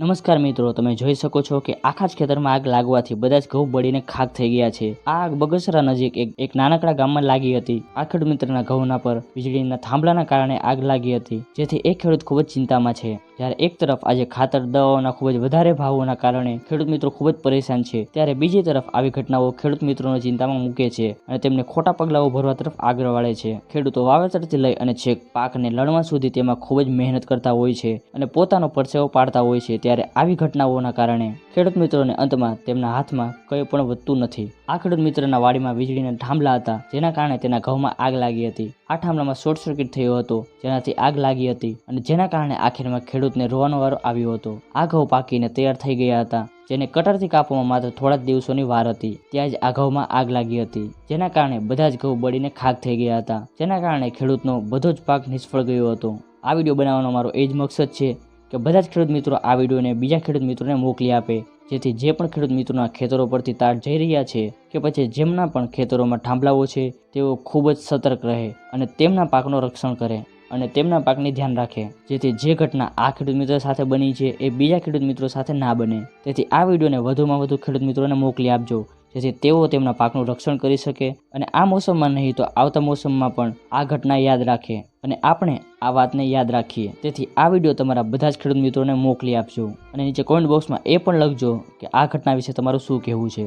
નમસ્કાર મિત્રો, તમે જોઈ શકો છો કે આખા જ ખેતરમાં આગ લાગવાથી બધા જ ઘઉં બળીને ખાક થઈ ગયા છે. આ આગ બગસરા નજીક એક એક નાનકડા ગામમાં લાગી હતી. આ ખેડૂત મિત્રના ઘઉંના પર, વીજળીના થાંભલાના કારણે આગ લાગી હતી, જેથી એક ખેડૂત ખૂબ જ ચિંતામાં છે. જ્યારે એક તરફ આજે ખાતર દવાઓના ખૂબ જ વધારે ભાવોના કારણે ખેડૂત મિત્રો ખૂબ જ પરેશાન છે, ત્યારે બીજી તરફ આવી ઘટનાઓ ખેડૂત મિત્રોને ચિંતામાં મૂકે છે અને તેમને ખોટા પગલાઓ ભરવા તરફ આગળ વાળે છે. ખેડૂતો વાવેતરથી લઈ અને છેક પાકને લણવા સુધી તેમાં ખૂબ જ મહેનત કરતા હોય છે અને પોતાનો પરસેવો પાડતા હોય છે. ત્યારે આવી ઘટનાઓના કારણે ખેડૂત મિત્રોને અંતમાં તેમના હાથમાં કંઈ પણ વધતું નથી. આ ખેડૂત મિત્રના વાડીમાં વીજળીના થાંભલા હતા, જેના કારણે તેના ઘઉંમાં આગ લાગી હતી. આ થાંભલામાં શોર્ટ સર્કિટ થયો હતો, જેનાથી આગ લાગી હતી અને જેના કારણે આખીરમાં ખેડૂતને રોવાનો વારો આવ્યો હતો. આ ઘઉં પાકીને તૈયાર થઈ ગયા હતા, જેને કટરથી કાપવામાં માત્ર થોડા જ દિવસોની વાર હતી. ત્યાં જ આ ઘઉંમાં આગ લાગી હતી, જેના કારણે બધા જ ઘઉં બળીને ખાક થઈ ગયા હતા, જેના કારણે ખેડૂતનો બધો જ પાક નિષ્ફળ ગયો હતો. આ વીડિયો બનાવવાનો મારો એ જ મકસદ છે કે બધા જ ખેડૂત મિત્રો આ વિડીયોને બીજા ખેડૂત મિત્રોને મોકલી આપે, જેથી જે પણ ખેડૂત મિત્રોના ખેતરો પરથી તાર જઈ રહ્યા છે કે પછી જેમના પણ ખેતરોમાં થાંભલાઓ છે, તેઓ ખૂબ જ સતર્ક રહે અને તેમના પાકનું રક્ષણ કરે અને તેમના પાકની ધ્યાન રાખે, જેથી જે ઘટના આ ખેડૂત મિત્રો સાથે બની છે એ બીજા ખેડૂત મિત્રો સાથે ના બને. તેથી આ વિડીયોને વધુમાં વધુ ખેડૂત મિત્રોને મોકલી આપજો. જેથી તેઓ તેમના પાકનું રક્ષણ કરી શકે અને આ મોસમમાં નહીં તો આવતા મોસમમાં પણ આ ઘટના યાદ રાખે અને આપણે આ વાતને યાદ રાખીએ. તેથી આ વીડિયો તમારા બધા જ ખેડૂત મિત્રોને મોકલી આપજો અને નીચે કોમેન્ટ બોક્સમાં એ પણ લખજો કે આ ઘટના વિશે તમારું શું કહેવું છે.